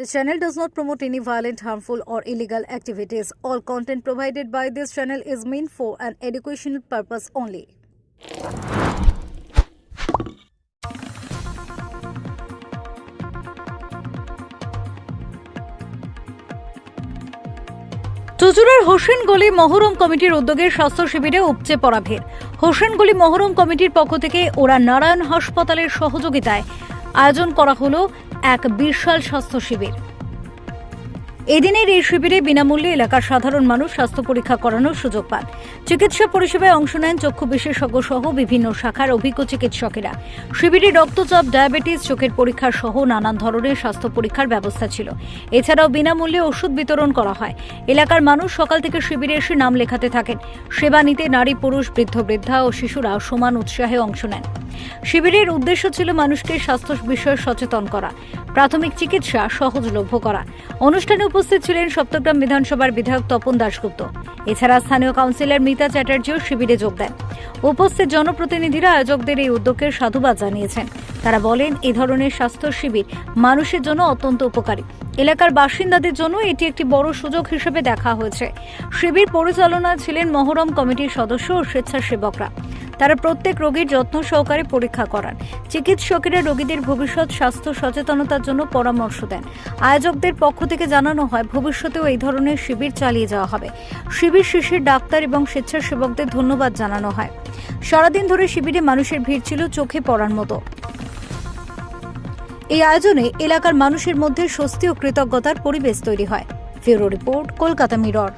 This channel does not promote any violent, harmful, or illegal activities. All content provided by this channel is meant for an educational purpose only. চুচুড়ার হোসেনগলি Muharram কমিটির উদ্যোগে স্বাস্থ্য শিবিরে উপচে পড়া ভিড় হোসেনগলি মহরম কমিটির পক্ষ থেকে ওরা নারায়ণ হাসপাতালের সহযোগিতায় আয়োজন করা হলো এক বিশাল স্বাস্থ্য শিবির এদিনের এই শিবিরে বিনামূল্যে এলাকার সাধারণ মানুষ স্বাস্থ্য পরীক্ষা করানোর সুযোগ পান। চিকিৎসা পরিষেবায় অংশ নেন চক্ষু বিশেষজ্ঞ সহ বিভিন্ন শাখার অভিজ্ঞ চিকিৎসকেরা। শিবিরে রক্তচাপ, ডায়াবেটিস, চোখের পরীক্ষা সহ নানান ধরনের স্বাস্থ্য পরীক্ষার ব্যবস্থা ছিল। এছাড়াও বিনামূল্যে ওষুধ বিতরণ করা হয়। এলাকার মানুষ সকাল থেকে শিবিরে এসে নাম লেখাতে থাকেন। সেবা নিতে নারী, পুরুষ, বৃদ্ধ, বৃদ্ধা ও শিশুরা সমান উৎসাহে অংশ নেন। শিবিরের উদ্দেশ্য ছিল মানুষকে স্বাস্থ্য বিষয়ে সচেতন করা, প্রাথমিক চিকিৎসা সহজলভ্য করা। অনুষ্ঠানে উপস্থিত ছিলেন সপ্তগ্রাম বিধানসভার বিধায়ক তপন দাশগুপ্ত। এছাড়া স্থানীয় কাউন্সিলর মিতা চ্যাটার্জিও শিবিরে যোগ দেন। উপস্থিত জনপ্রতিনিধিরা আয়োজকদের এই উদ্যোগকে সাধুবাদ জানিয়েছেন। তারা বলেন এই ধরনের স্বাস্থ্য শিবির মানুষের জন্য অত্যন্ত উপকারী। এলাকার বাসিন্দাদের জন্য এটি একটি বড় সুযোগ হিসেবে দেখা হয়েছে। শিবির পরিচালনা ছিলেন মহরম কমিটির সদস্য ও স্বেচ্ছাসেবকরা। তারা প্রত্যেক রোগীর যত্ন সহকারে পরীক্ষা করান। চিকিৎসকেরা রোগীদের ভবিষ্যৎ স্বাস্থ্য সচেতনতার জন্য পরামর্শ দেন। আয়োজকদের পক্ষ থেকে জানানো হয়, ভবিষ্যতেও এই ধরনের শিবির চালিয়ে যাওয়া হবে। শিবির শেষে ডাক্তার এবং স্বেচ্ছাসেবকদের ধন্যবাদ জানানো হয়। সারাদিন ধরে শিবিরে মানুষের ভিড় ছিল, চোখে পড়ার মতো। এই আয়োজনে এলাকার মানুষের মধ্যে স্বস্তি ও কৃতজ্ঞতার পরিবেশ তৈরি হয়। Bureau report, Kolkata Mirror.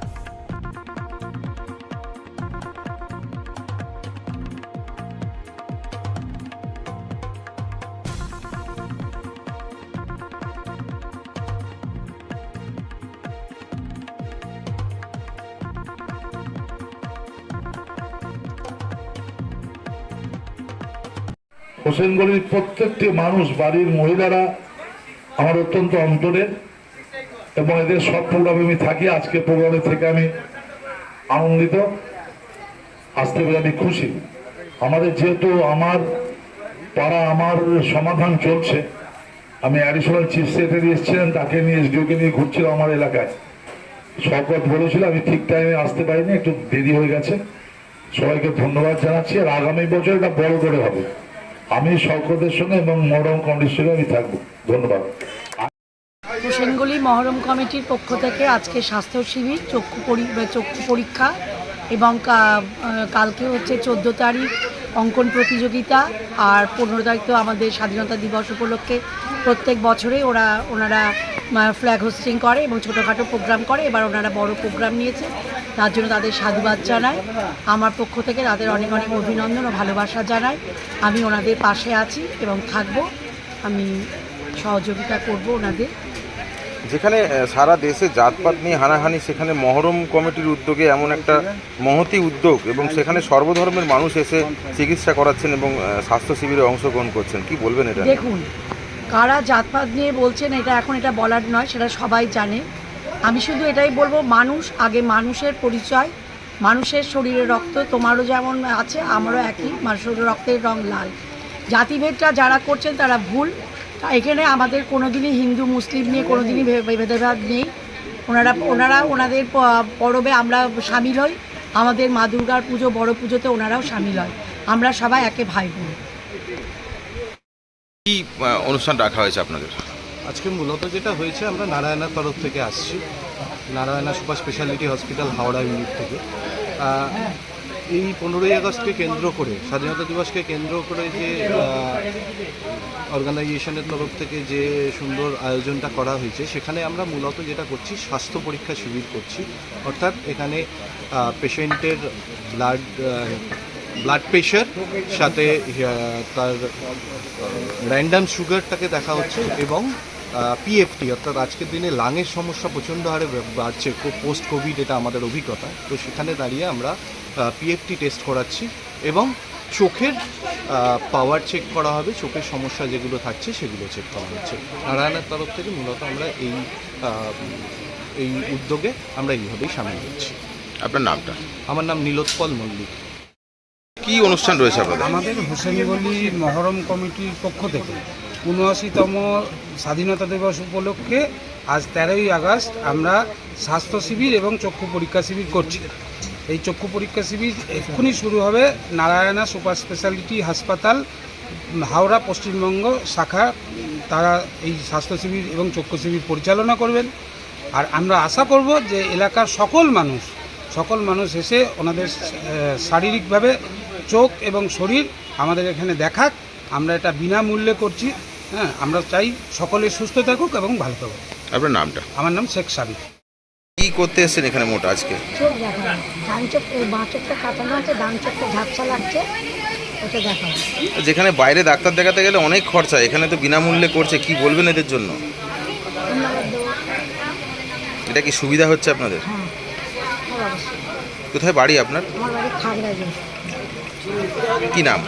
হোসেনগলির প্রত্যেকটি মানুষ, বাড়ির মহিলারা আমার অত্যন্ত অন্তরের এবং এদের সব প্রোগ্রামে আমি থাকি। আজকে প্রোগ্রামে থেকে আমি আনন্দিত। আসতে পেরে আমি খুশি। আমাদের যেহেতু আমার পাড়া, আমার সমাধান চলছে, আমি অ্যাডিশনাল চিফ সেক্রেটারি এসেছিলেন তাকে নিয়ে এসডিওকে নিয়ে ঘুরছিলাম আমার এলাকায়। শকত বলেছিল, আমি ঠিক টাইমে আসতে পারিনি, একটু দেরি হয়ে গেছে। সবাইকে ধন্যবাদ জানাচ্ছি, আর আগামী বছর এটা বড় করে হবে। আমি সকলের সঙ্গে এবং মরম কমিটির সঙ্গে আমি থাকব। ধন্যবাদ। হোসেনগলি মহরম কমিটির পক্ষ থেকে আজকে স্বাস্থ্য শিবির, চক্ষু চক্ষু পরীক্ষা এবং কালকে হচ্ছে চোদ্দ তারিখ অঙ্কন প্রতিযোগিতা আর পনেরো তারিখ তো আমাদের স্বাধীনতা দিবস উপলক্ষে প্রত্যেক বছরে ওরা, ওনারা ফ্ল্যাগ হোস্টিং করে এবং ছোটোখাটো প্রোগ্রাম করে। এবার ওনারা বড় প্রোগ্রাম নিয়েছে। তার জন্য তাদের সাধুবাদ জানাই। আমার পক্ষ থেকে তাদের অনেক অনেক অভিনন্দন ও ভালোবাসা জানাই। আমি ওনাদের পাশে আছি এবং থাকব। আমি সহযোগিতা করব ওনাদের। যেখানে সারা দেশে জাতপাত নিয়ে হানাহানি, সেখানে মহরম কমিটির উদ্যোগে এমন একটা মহতি উদ্যোগ এবং সেখানে সর্বধর্মের মানুষ এসে চিকিৎসা করাচ্ছেন এবং স্বাস্থ্য শিবিরে অংশগ্রহণ করছেন। কি বলবেন এটা দেখুন, কারা জাতপাত নিয়ে বলছেন, এটা এখন এটা বলার নয়, সেটা সবাই জানে। আমি শুধু এটাই বলব, মানুষ, আগে মানুষের পরিচয়, মানুষের শরীরে রক্ত, তোমারও যেমন আছে, আমারও একই, মানুষের রক্তের রং লাল। জাতিভেদটা যারা করছেন, তারা ভুল। এখানে আমাদের কোনোদিনই হিন্দু মুসলিম নিয়ে কোনোদিনই ভে- ভেদাভেদ নেই। ওনারা ওনারা ওনাদের পরবে আমরা সামিল হই। আমাদের মা দুর্গার পুজো বড় পুজোতে ওনারাও সামিল হয়। আমরা সবাই একে ভাই বোন। কি অনুষ্ঠান রাখা হয়েছে আপনাদের? আজকে মূলত যেটা হয়েছে আমরা নারায়ণার তরফ থেকে আসছি। Narayana super speciality hospital Howrah unit থেকে। এই পনেরোই আগস্টকে কেন্দ্র করে, স্বাধীনতা দিবসকে কেন্দ্র করে যে অর্গানাইজেশনের তরফ থেকে যে সুন্দর আয়োজনটা করা হয়েছে, সেখানে আমরা মূলত যেটা করছি, স্বাস্থ্য পরীক্ষা শিবির করছি। অর্থাৎ এখানে পেশেন্টের ব্লাড ব্লাড প্রেশার সাথে তার র্যান্ডাম সুগারটাকে দেখা হচ্ছে এবং পিএফটি অর্থাৎ আজকের দিনে লাঙের সমস্যা প্রচণ্ড হারে বাড়ছে পোস্ট কোভিড এটা আমাদের অভিজ্ঞতা। তো সেখানে দাঁড়িয়ে আমরা পিএফটি টেস্ট করাচ্ছি এবং চোখের পাওয়ার চেক করা হবে চোখের সমস্যা যেগুলো থাকছে সেগুলো চেক করা হচ্ছে। নারায়ণের তরফ থেকে মূলত আমরা এই এই উদ্যোগে আমরা এইভাবেই সামিল হচ্ছি। আপনার নামটা? আমার নাম নীলোৎপল মল্লিক। কি অনুষ্ঠান রয়েছে আপনাদের? আমাদের হোসেনগলি মহরম কমিটির পক্ষ থেকে উনআশিতম স্বাধীনতা দিবস উপলক্ষে আজ তেরোই আগস্ট আমরা স্বাস্থ্য শিবির এবং চক্ষু পরীক্ষা শিবির করছি। এই চক্ষু পরীক্ষা শিবির এক্ষুনি শুরু হবে নারায়ণা সুপার স্পেশালিটি হাসপাতাল, হাওড়া, পশ্চিমবঙ্গ শাখা। তারা এই স্বাস্থ্য শিবির এবং চক্ষু শিবির পরিচালনা করবেন। আর আমরা আশা করব যে এলাকার সকল মানুষ সকল মানুষ এসে ওনাদের শারীরিকভাবে চোখ এবং শরীর আমাদের এখানে দেখাক। আমরা এটা বিনামূল্যে করছি। হ্যাঁ আমরা চাই সকলে সুস্থ থাকুক এবং ভালো থাকুক। আপনার নামটা? আমার নাম শেখ সাবির। কি করতে এসেছেন এখানে মোটা আজকে? চোখ দেখানো ডান চোখ বাঁ চোখটা কাটানো আছে ডান চোখটা ঝাপসা লাগছে। ওটা দেখানো যেখানে বাইরে ডাক্তার দেখাতে গেলে অনেক খরচা এখানে তো বিনামূল্যে করছে কি বলবেন এদের জন্য? এটা কি সুবিধা হচ্ছে আপনাদের? হ্যাঁ কোথায় বাড়ি আপনার? আমার কি নাম?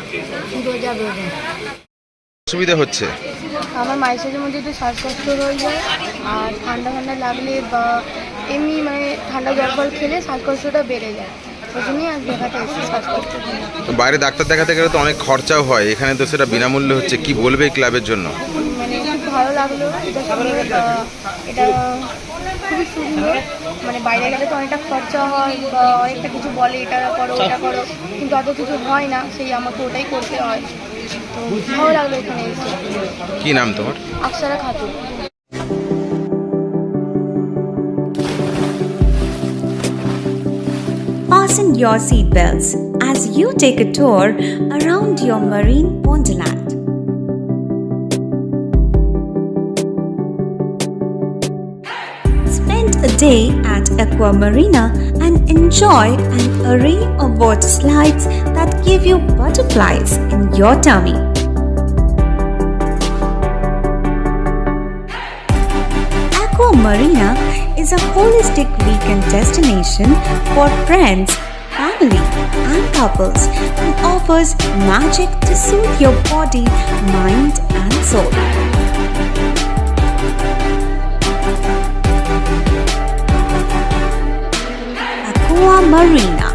ফিরোজা বেগম সুবিধা হচ্ছে? আমার মাইসেজের মধ্যে একটু শ্বাসকষ্ট হয়ে যায় আর ঠান্ডা ঠান্ডা লাগলে বা এমনি মানে ঠান্ডা জল ফল খেলে শ্বাসকষ্টটা বেড়ে যায়। ওই জন্যই আজ দেখাতে এসেছি শ্বাসকষ্ট। বাইরে ডাক্তার দেখাতে গেলে তো অনেক খরচাও হয় এখানে তো সেটা বিনামূল্যে হচ্ছে কি বলবে এই ক্লাবের জন্য? মানে খুব ভালো লাগল এটা শুনে বা এটা খুবই সুন্দর। মানে বাইরে গেলে তো অনেকটা খরচা হয় বা অনেকটা কিছু বলে এটা করো ওটা করো কিন্তু অত কিছু হয় না সেই আমাকে ওটাই করতে হয়। ভালো লাগলো এখানে এসে কি নাম তোমার আকসারা Khatun Fasten your seatbelts as you take a tour around your marine wonderland. Spend a day at Aqua Marina and enjoy an array of water slides that give you butterflies in your tummy. Aqua Marina is a holistic weekend destination for friends, family, and couples and offers magic to soothe your body, mind, and soul. Aqua Marina,